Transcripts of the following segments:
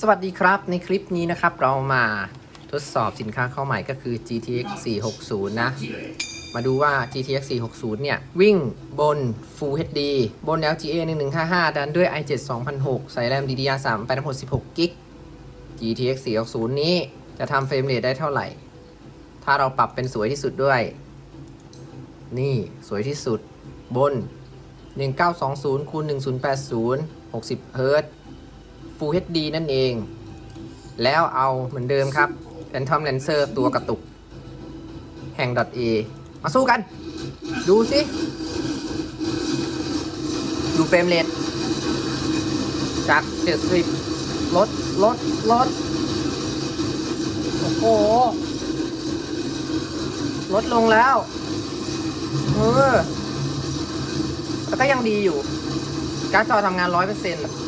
สวัสดีครับในคลิปนี้นะครับเรามาทดสอบสินค้าเข้าใหม่ก็คือ GTX 460 นะ มาดูว่า GTX 460 เนี่ย วิ่งบน Full HD บน LGA 1155 ดันด้วย i7 2006 ใส่แรม DDR3 ไปทั้งหมด16 g b GTX 460 นี้จะทำเฟรมเรทได้เท่าไหร่ ถ้าเราปรับเป็นสวยที่สุดด้วย นี่สวยที่สุดบน 1920คูณ1080 60 h z Full HD นั่นเอง แล้วเอาเหมือนเดิมครับ Phantom Lancer ตัวกระตุก แห่ง .a มาสู้กัน ดูสิ ดูเฟรมเรทจาก 70 ลด ลด ลด โอ้โห ลดลงแล้ว เออแต่ก็ยังดีอยู่ การ์ดจอทำงาน 100%เพร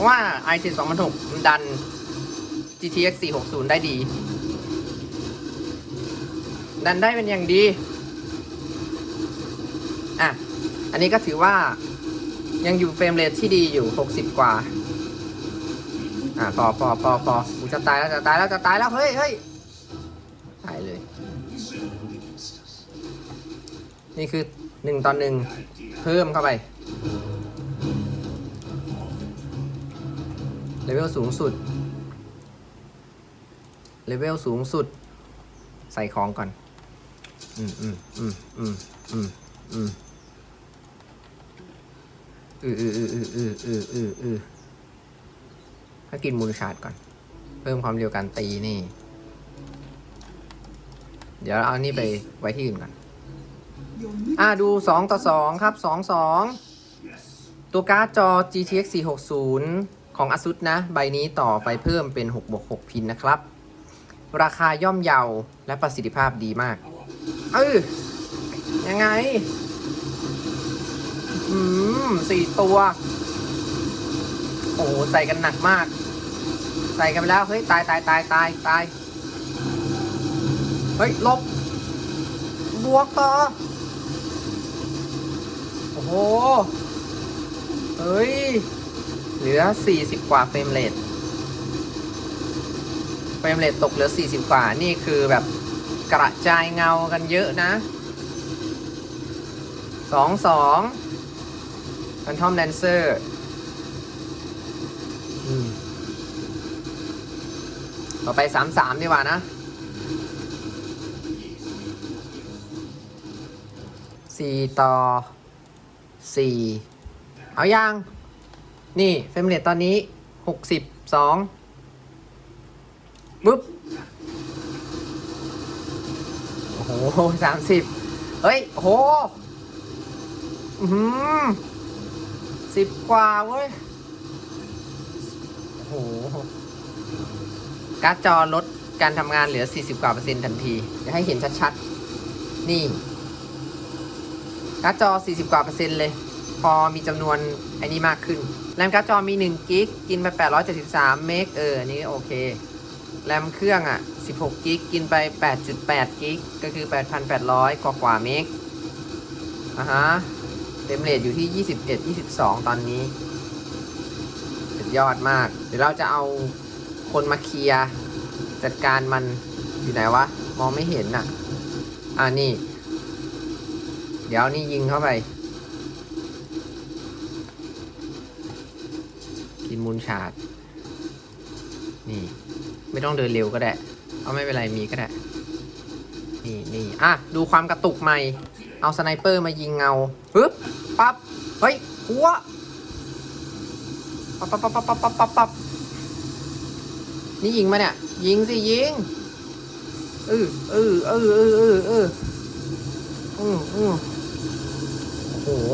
าะว่า i7 2006มันดัน GTX 460 ได้ดี ดันได้เป็นอย่างดี อะ อันนี้ก็ถือว่ายังอยู่เฟรมเรทที่ดีอยู่ 60 กว่า อะพอพอพอพอกูจะตายแล้วจะตายแล้วจะตายแล้วเฮ้ยเฮ้ยตายเลย นี่คือหนึ่งต่อหนึ่งเพิ่มเข้าไป เลเวลสูงสุด เลเวลสูงสุด ใส่ของก่อน อืมอืมอืมอืมอืมอืมอืออืออืออืออืออืออือถ้ากินมูลชาร์ดก่อน เพิ่มความเร็วการตีนี่ เดี๋ยวเอานี่ไปไว้ที่อื่นก่อน อ่าดูสองต่อสองครับสองสองตัวการ์ดจอ GTX 460 ของ ASUS นะ ใบนี้ต่อไฟเพิ่มเป็น6บวก6พินนะครับ ราคาย่อมเยาและประสิทธิภาพดีมาก เออยังไง อืมสี่ตัว โอ้ใส่กันหนักมาก ใส่กันไปแล้ว เฮ้ย ตายตายตายตายตายเฮ้ย ลบบวกต่อ โอ้โห เฮ้ย เหลือ 40 กว่าเฟรมเรทเฟรมเรทตกเหลือ 40 กว่า นี่คือแบบกระจายเงากันเยอะนะ2 2 Phantom Dancer อืมต่อไป3 3ดีกว่านะ4ต่อ4เอายัง นี่เฟรมเรทตอนนี้62ปุ๊บ โอ้โหสามสิบเฮ้ย โห อือหือสิบกว่าเว้ย โอ้โห การ์ดจอลดการทำงานเหลือ 40 กว่าเปอร์เซ็นต์ทันทีจะให้เห็นชัดๆ นี่ การ์ดจอ 40 กว่าเปอร์เซ็นต์เลย พอมีจำนวนไอ้นี่มากขึ้น แรมการ์ดจอมี1กิกกินไป 873 เมกเอออันนี้โอเค แรมเครื่องอะ 16กิกกินไป 8.8กิกก็คือ 8,800 กว่ากว่าเมกอะฮะเต็มเรทอยู่ที่ 21 22 ตอนนี้สุดยอดมาก เดี๋ยวเราจะเอาคนมาเคลียร์จัดการมันอยู่ไหนวะ มองไม่เห็นน่ะ อ่านี่ เดี๋ยวนี่ยิงเข้าไป กินมูลชาด นี่ ไม่ต้องเดินเร็วก็ได้ เอาไม่เป็นไรมีก็ได้ นี่นี่อะ ดูความกระตุกใหม่ เอาสไนเปอร์มายิงเงาปึ๊บปั๊บ เฮ้ย หัว ปั๊บปั๊บปั๊บปั๊บปั๊บปั๊บปั๊บนี่ยิงมาเนี่ย ยิงสิ ยิงเออเออเออเออเออเอออืออือโอ้โห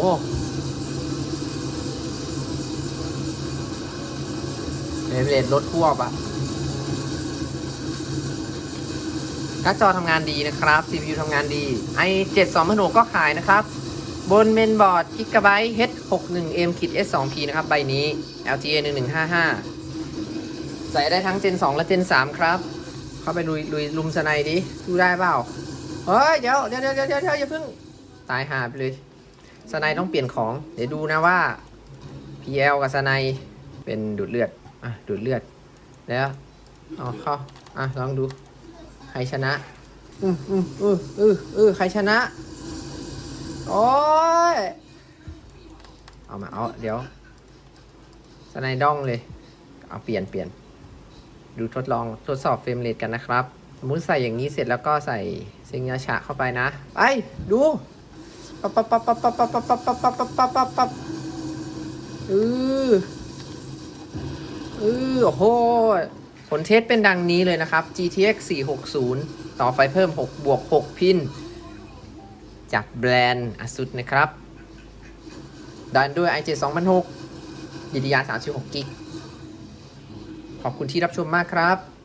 เรมเรทลดทั่วปะการ์ดจอทำงานดีนะครับ CPU ทำงานดี i7 2 0 6ก็ขายนะครับ บนเมนบอร์ด Gigabyte H61M S2P นะครับ ใบนี้ LTA 1155 ใส่ได้ทั้ง Gen 2 และ Gen 3 ครับ เข้าไปลุยลุยลุมสไนดิ ดูได้เปล่า เฮ้ย เดี๋ยวเดี๋ยวเดี๋ยวเดี๋ยวเดี๋ยวอย่าเพิ่ง ตายหาไปเลย สไนต้องเปลี่ยนของ เดี๋ยวดูนะว่า PL กับสไนเป็นดูดเลือด อะดูดเลือด แล้วเอาเข้าอะลองดู ใครชนะ อือืมอืออืออือใครชนะ โอ้ย เอามาเอาเดี๋ยวสไนดองเลย เอาเปลี่ยนเปลี่ยน ดูทดลองทดสอบเฟรมเรทกันนะครับ สมมติใส่อย่างนี้เสร็จแล้วก็ใส่เซงยาชะเข้าไปนะ ไป ดูปั๊บปั๊บปั๊บปั๊บปั๊บปั๊บปั๊บปั๊บปั๊บปั๊บปั๊บปั๊บปั๊บอืออือ โอ้โห ผลเทสเป็นดังนี้เลยนะครับ GTX 460 ต่อไฟเพิ่ม 6 บวก 6 พิน จากแบรนด์ ASUS นะครับดันด้วย i7 2006 DDR 36 g b ขอบคุณที่รับชมมากครับ